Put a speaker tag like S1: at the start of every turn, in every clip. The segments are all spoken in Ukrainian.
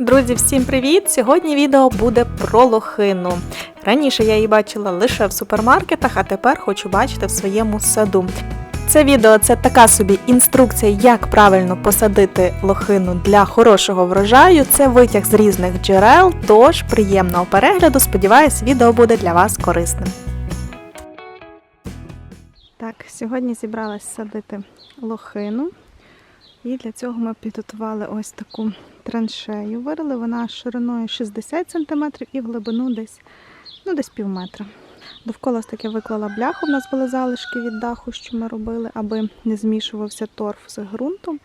S1: Друзі, всім привіт! Сьогодні відео буде про лохину. Раніше я її бачила лише в супермаркетах, а тепер хочу бачити в своєму саду. Це відео це така собі інструкція, як правильно посадити лохину для хорошого врожаю. Це витяг з різних джерел, тож приємного перегляду. Сподіваюсь, відео буде для вас корисним. Так, сьогодні зібралась садити лохину. І для цього ми підготували ось таку траншею. Вирили вона шириною 60 см і в глибину десь, ну, десь пів метра. Довкола ось виклала бляху. У нас були залишки від даху, що ми робили, аби не змішувався торф з ґрунтом.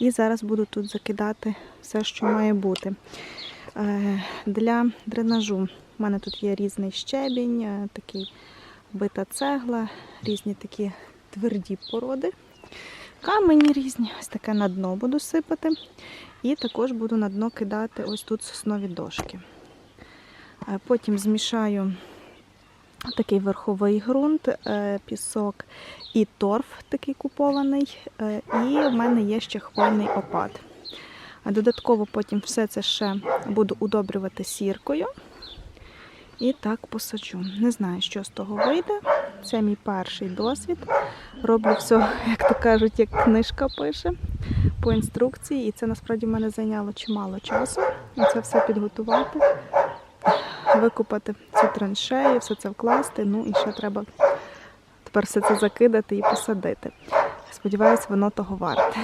S1: І зараз буду тут закидати все, що має бути. Е, Для дренажу в мене тут є різний щебінь, е, такий бита цегла, різні такі тверді породи. Камені різні, ось таке на дно буду сипати. І також буду на дно кидати ось тут соснові дошки. Е, Потім змішаю такий верховий ґрунт, е, пісок і торф такий купований. е, І в мене є ще хвойний опад. Додатково потім все це ще буду удобрювати сіркою. І так посаджу. Не знаю, що з того вийде. Це мій перший досвід. Роблю все, як то кажуть, як книжка пише по інструкції. І це насправді в мене зайняло чимало часу. Це все підготувати, викопати цю траншею, все це вкласти. Ну і ще треба тепер все це закидати і посадити. Сподіваюсь, воно того варте.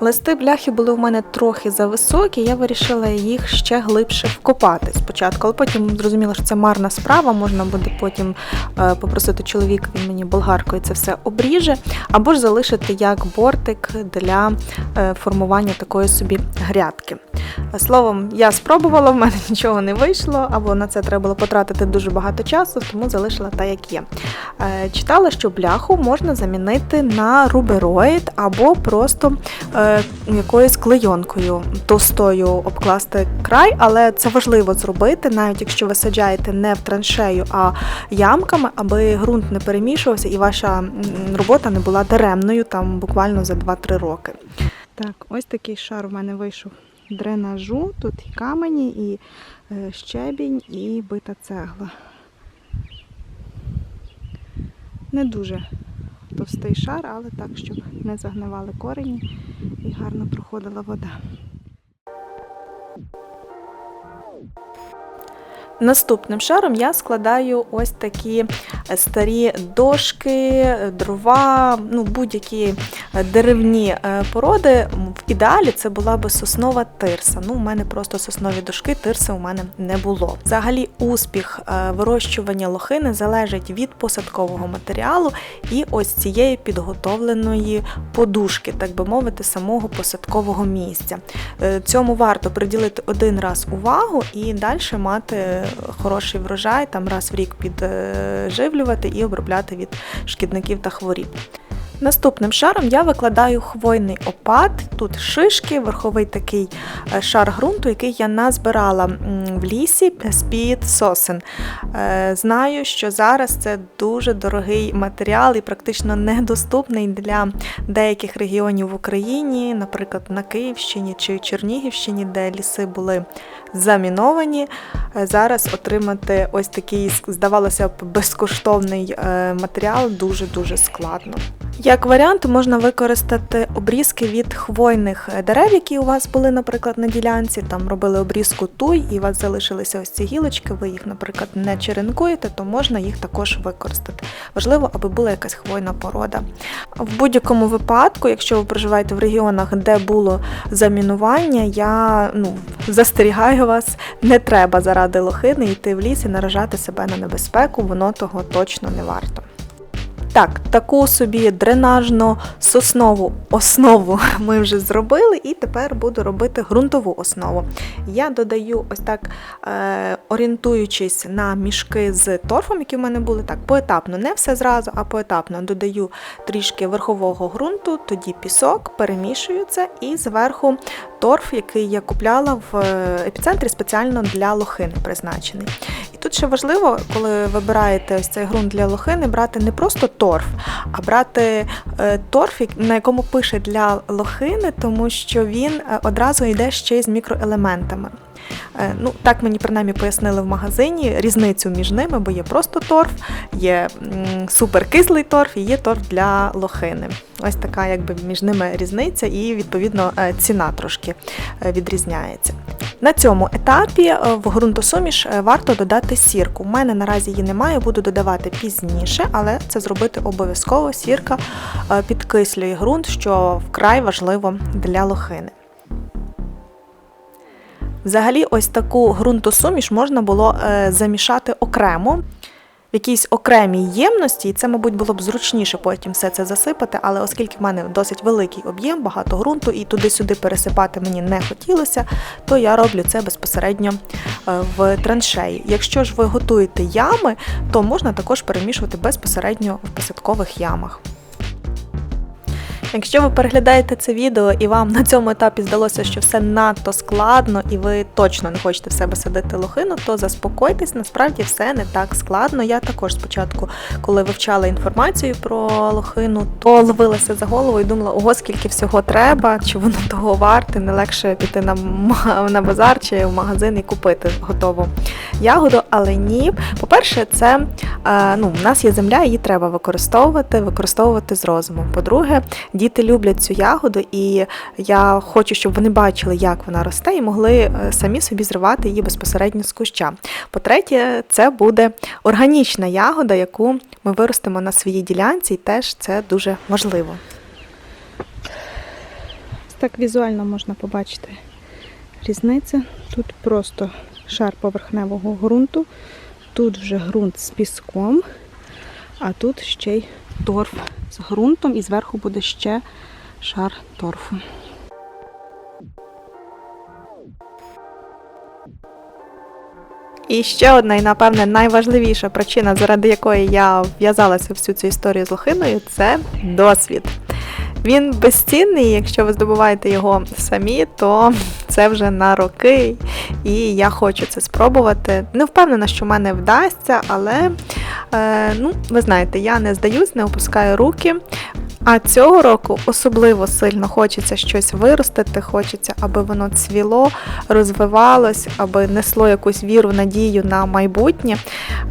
S1: Листи бляхи були в мене трохи зависокі, я вирішила їх ще глибше вкопати спочатку, але потім зрозуміла, що це марна справа, можна буде потім е, попросити чоловіка, він мені болгаркою це все обріже, або ж залишити як бортик для е, формування такої собі грядки. Словом, я спробувала, в мене нічого не вийшло, або на це треба було потратити дуже багато часу, тому залишила так, як є. Е, Читала, що бляху можна замінити на рубероїд або просто якоюсь клейонкою товстою обкласти край, але це важливо зробити, навіть якщо ви саджаєте не в траншею, а ямками, аби ґрунт не перемішувався і ваша робота не була даремною там буквально за 2-3 роки. Так, ось такий шар у мене вийшов дренажу. Тут і камені, і е, щебінь, і бита цегла. Не дуже товстий шар, але так, щоб не загнивали корені і гарно проходила вода. Наступним шаром я складаю ось такі е, старі дошки, дрова, ну будь-які е, деревні е, породи. В ідеалі це була би соснова тирса. Ну, у мене просто соснові дошки, тирси у мене не було. Взагалі, успіх вирощування лохини залежить від посадкового матеріалу і ось цієї підготовленої подушки, так би мовити, самого посадкового місця. Цьому варто приділити один раз увагу і далі мати хороший врожай, там раз в рік підживлювати і обробляти від шкідників та хворіб. Наступним шаром я викладаю хвойний опад. Тут шишки, верховий такий е, шар ґрунту, який я назбирала в лісі з-під сосен. Е, Знаю, що зараз це дуже дорогий матеріал і практично недоступний для деяких регіонів в Україні, наприклад, на Київщині чи Чернігівщині, де ліси були заміновані. Е, Зараз отримати ось такий, здавалося б, безкоштовний матеріал дуже-дуже складно. Як варіант, можна використати обрізки від хвойних дерев, які у вас були, наприклад, на ділянці. Там робили обрізку туй, і у вас залишилися ось ці гілочки. Ви їх, наприклад, не черенкуєте, то можна їх також використати. Важливо, аби була якась хвойна порода. В будь-якому випадку, якщо ви проживаєте в регіонах, де було замінування, я ну, застерігаю вас, не треба заради лохини йти в ліс і наражати себе на небезпеку, воно того точно не варто. Так, таку собі дренажно-соснову основу ми вже зробили, і тепер буду робити ґрунтову основу. Я додаю ось так, е, орієнтуючись на мішки з торфом, які в мене були, так, поетапно, не все зразу, а поетапно додаю трішки верхового ґрунту, тоді пісок, перемішую це і зверху торф, який я купляла в е, епіцентрі спеціально для лохини призначений. Тут ще важливо, коли вибираєте ось цей ґрунт для лохини, брати не просто торф, а брати е, торф, на якому пише для лохини, тому що він е, одразу йде ще й з мікроелементами. Е, Ну, так мені принаймні пояснили в магазині різницю між ними, бо є просто торф, є суперкислий торф і є торф для лохини. Ось така якби між ними різниця, і відповідно ціна трошки відрізняється. На цьому етапі е, в ґрунтосуміш е, варто додати сірку. У мене наразі її немає, буду додавати пізніше, але це зробити обов'язково. Сірка е, підкислює ґрунт, що вкрай важливо для лохини. Взагалі, ось таку ґрунтосуміш можна було замішати окремо. В якійсь окремій ємності, і це, мабуть, було б зручніше потім все це засипати, але оскільки в мене досить великий об'єм, багато ґрунту, і туди-сюди пересипати мені не хотілося, то я роблю це безпосередньо е, в траншеї. Якщо ж ви готуєте ями, то можна також перемішувати безпосередньо в посадкових ямах. Якщо ви переглядаєте це відео і вам на цьому етапі здалося, що все надто складно і ви точно не хочете в себе садити лохину, то заспокойтесь, насправді все не так складно. Я також спочатку, коли вивчала інформацію про лохину, то ловилася за голову і думала, ого, скільки всього треба, чи воно того варте, не легше піти на, на базар чи в магазин і купити готову ягоду, але ні. По-перше, це е, ну, в нас є земля, її треба використовувати, використовувати з розумом. По-друге, діти люблять цю ягоду, і я хочу, щоб вони бачили, як вона росте, і могли е, самі собі зривати її безпосередньо з куща. По-третє, це буде органічна ягода, яку ми виростимо на своїй ділянці, і теж це дуже важливо.
S2: Так візуально можна побачити різницю. Тут просто шар поверхневого ґрунту, тут вже ґрунт з піском, а тут ще й торф з ґрунтом, і зверху буде ще шар торфу.
S1: І ще одна, і напевне найважливіша причина, заради якої я в'язалася всю цю історію з лохиною, це досвід. Він безцінний, якщо ви здобуваєте його самі, то це вже на роки. І я хочу це спробувати. Не впевнена, що в мене вдасться, але е, ну, ви знаєте, я не здаюсь, не опускаю руки. А цього року особливо сильно хочеться щось виростити, хочеться, аби воно цвіло, розвивалось, аби несло якусь віру, надію на майбутнє.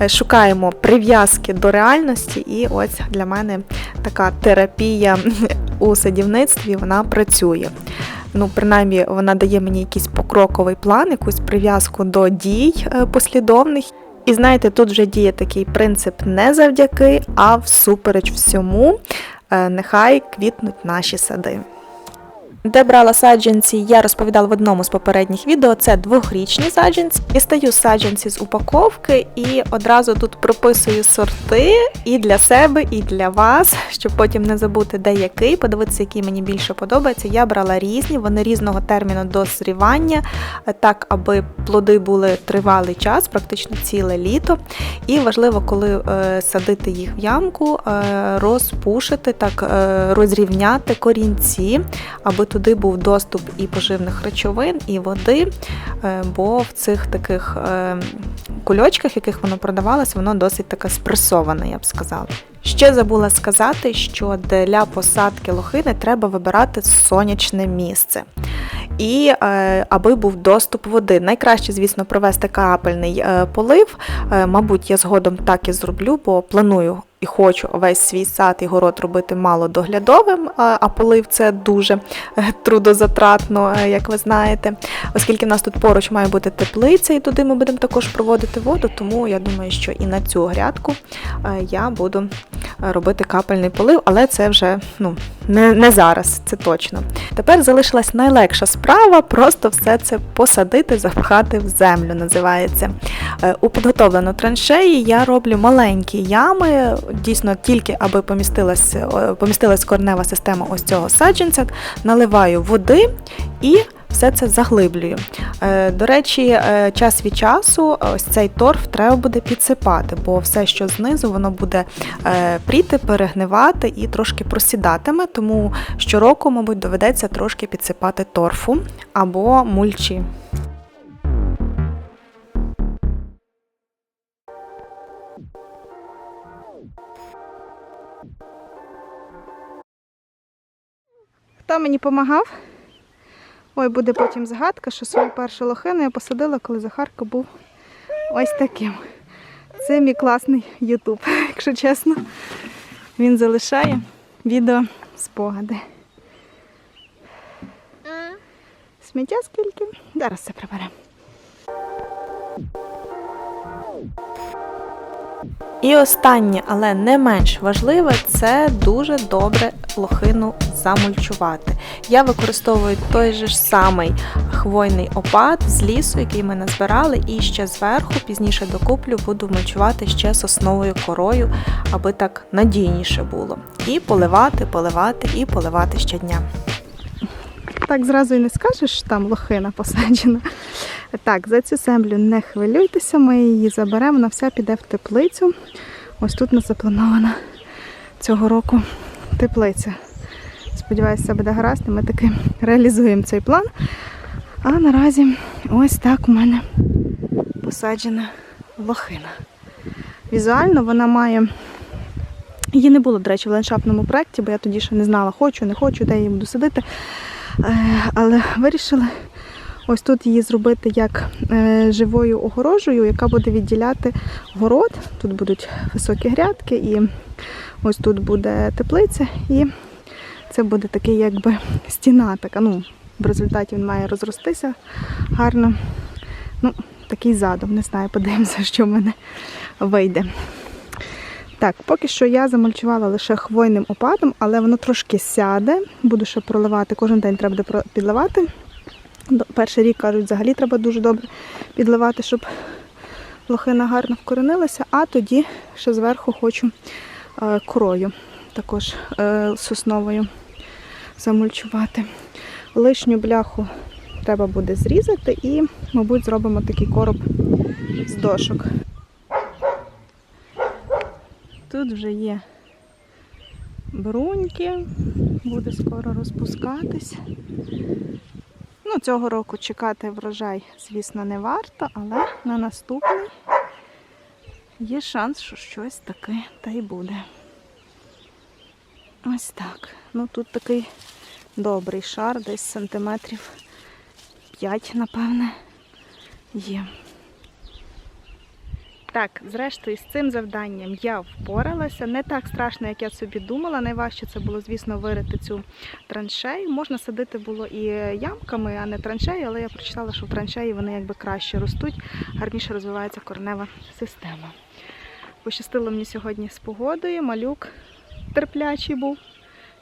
S1: Е, Шукаємо прив'язки до реальності, і ось для мене така терапія у садівництві вона працює. Ну, принаймні, вона дає мені якийсь покроковий план, якусь прив'язку до дій е, послідовних. І знаєте, тут вже діє такий принцип не завдяки, а всупереч всьому. Е, Нехай квітнуть наші сади. Де брала саджанці, я розповідала в одному з попередніх відео. Це двохрічні саджанці. Дістаю саджанці з упаковки і одразу тут прописую сорти і для себе, і для вас, щоб потім не забути, де який, подивитися, який мені більше подобається. Я брала різні, вони різного терміну дозрівання, так аби плоди були тривалий час, практично ціле літо. І важливо, коли е, садити їх в ямку, е, розпушити, так е, розрівняти корінці, аби туди був доступ і поживних речовин, і води, е, бо в цих таких е, кульочках, яких воно продавалось, воно досить таке спресоване, я б сказала. Ще забула сказати, що для посадки лохини треба вибирати сонячне місце. І е, аби був доступ води. Найкраще, звісно, провести капельний е, полив. Е, мабуть, я згодом так і зроблю, бо планую і хочу весь свій сад і город робити малодоглядовим, а а полив це дуже е, трудозатратно, е, як ви знаєте. Оскільки в нас тут поруч має бути теплиця, і туди ми будемо також проводити воду, тому я думаю, що і на цю грядку е, я буду робити капельний полив, але це вже ну, не, не зараз, це точно. Тепер залишилась найлегша справа, просто все це посадити, запхати в землю, називається. У підготовлену траншеї я роблю маленькі ями, дійсно тільки аби помістилась, е, помістилась коренева система ось цього саджанця, наливаю води і все це заглиблюю. Е, До речі, е, час від часу ось цей торф треба буде підсипати, бо все, що знизу, воно буде пріти, перегнивати і трошки просідатиме, тому щороку, мабуть, доведеться трошки підсипати торфу або мульчі.
S2: Хто мені допомагав? Ой, буде потім згадка, що свою першу лохину я посадила, коли Захарка був ось таким. Це мій класний Ютуб, якщо чесно. Він залишає відео спогади. Сміття скільки? Зараз все приберемо.
S1: І останнє, але не менш важливе, це дуже добре лохину замульчувати. Я використовую той же ж самий хвойний опад з лісу, який ми назбирали, і ще зверху пізніше докуплю, буду мульчувати ще сосновою корою, аби так надійніше було. І поливати, поливати і поливати щодня.
S2: Так зразу і не скажеш, що там лохина посаджена. Так, за цю землю не хвилюйтеся, ми її заберемо, вона вся піде в теплицю. Ось тут нас запланована цього року теплиця. Сподіваюся, все буде гаразд, і ми таки реалізуємо цей план. А наразі ось так у мене посаджена лохина. Візуально вона має. Її не було, до речі, в ландшафтному проєкті, бо я тоді ще не знала, хочу, не хочу, де її буду садити. Е, Але вирішили ось тут її зробити як е, живою огорожею, яка буде відділяти город. Тут будуть високі грядки, і ось тут буде теплиця, і це буде такий якби стіна. Така, ну, в результаті він має розростися гарно. Ну, такий задум, не знаю, подивимося, що в мене вийде. Так, поки що я замульчувала лише хвойним опадом, але воно трошки сяде. Буду ще проливати. Кожен день треба буде підливати. Перший рік кажуть, взагалі треба дуже добре підливати, щоб лохина гарно вкоренилася, а тоді ще зверху хочу корою, також е, сосновою замульчувати. Лишню бляху треба буде зрізати і, мабуть, зробимо такий короб з дошок. Тут вже є бруньки, буде скоро розпускатись. Ну, цього року чекати врожай, звісно, не варто, але на наступний є шанс, що щось таке та й буде. Ось так. Ну тут такий добрий шар, десь сантиметрів 5, напевне, є. Так, зрештою, з цим завданням я впоралася. Не так страшно, як я собі думала. Найважче це було, звісно, вирити цю траншею. Можна садити було і ямками, а не траншею, але я прочитала, що в траншеї вони якби краще ростуть, гарніше розвивається коренева система. Пощастило мені сьогодні з погодою. Малюк терплячий був,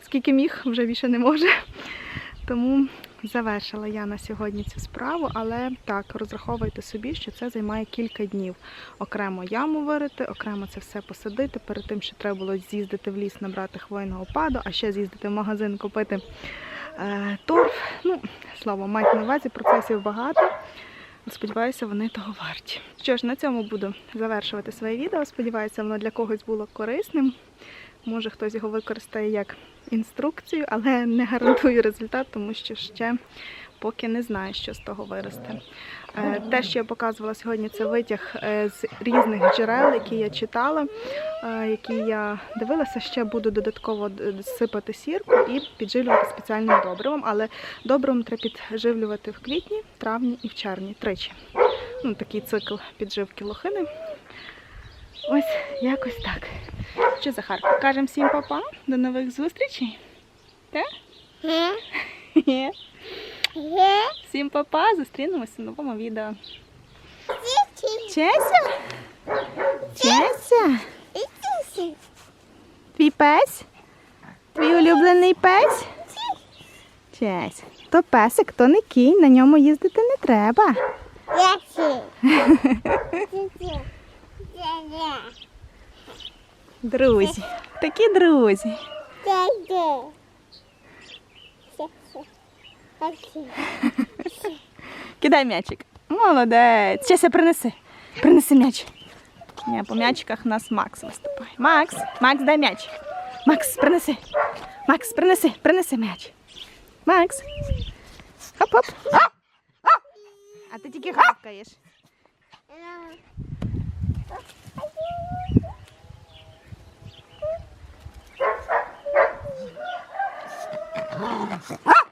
S2: скільки міг, вже більше не може. Тому завершила я на сьогодні цю справу, але так, розраховуйте собі, що це займає кілька днів. Окремо яму вирити, окремо це все посадити. Перед тим, що треба було з'їздити в ліс, набрати хвойного опаду, а ще з'їздити в магазин, купити е, торф. Ну, слово, майте на увазі, процесів багато. Сподіваюся, вони того варті. Що ж, на цьому буду завершувати своє відео. Сподіваюся, воно для когось було корисним. Може, хтось його використає як інструкцію, але не гарантую результат, тому що ще поки не знаю, що з того виросте. Е, Те, що я показувала сьогодні, це витяг е, з різних джерел, які я читала, е, які я дивилася. Ще буду додатково сипати сірку і підживлювати спеціальним добривом. Але добривом треба підживлювати в квітні, травні і в червні тричі. Ну, такий цикл підживки лохини. Ось якось так. Що, Захарко, кажемо всім папа, до нових зустрічей. Так? Всім папа, зустрінемося в новому відео. Чеся? Чеся? Твій пес? Твій улюблений пес? Чеся. То песик, то не кінь, на ньому їздити не треба. Друзі. Такі друзі. Кидай м'ячик. Молодець. Чеся, принеси. Принеси м'яч. Ні, по м'ячиках у нас Макс виступає. Макс, Макс, дай м'яч. Макс, принеси. Макс, принеси, принеси м'яч. Макс. Хоп-хоп. А! А! А ти тільки гавкаєш. Ah!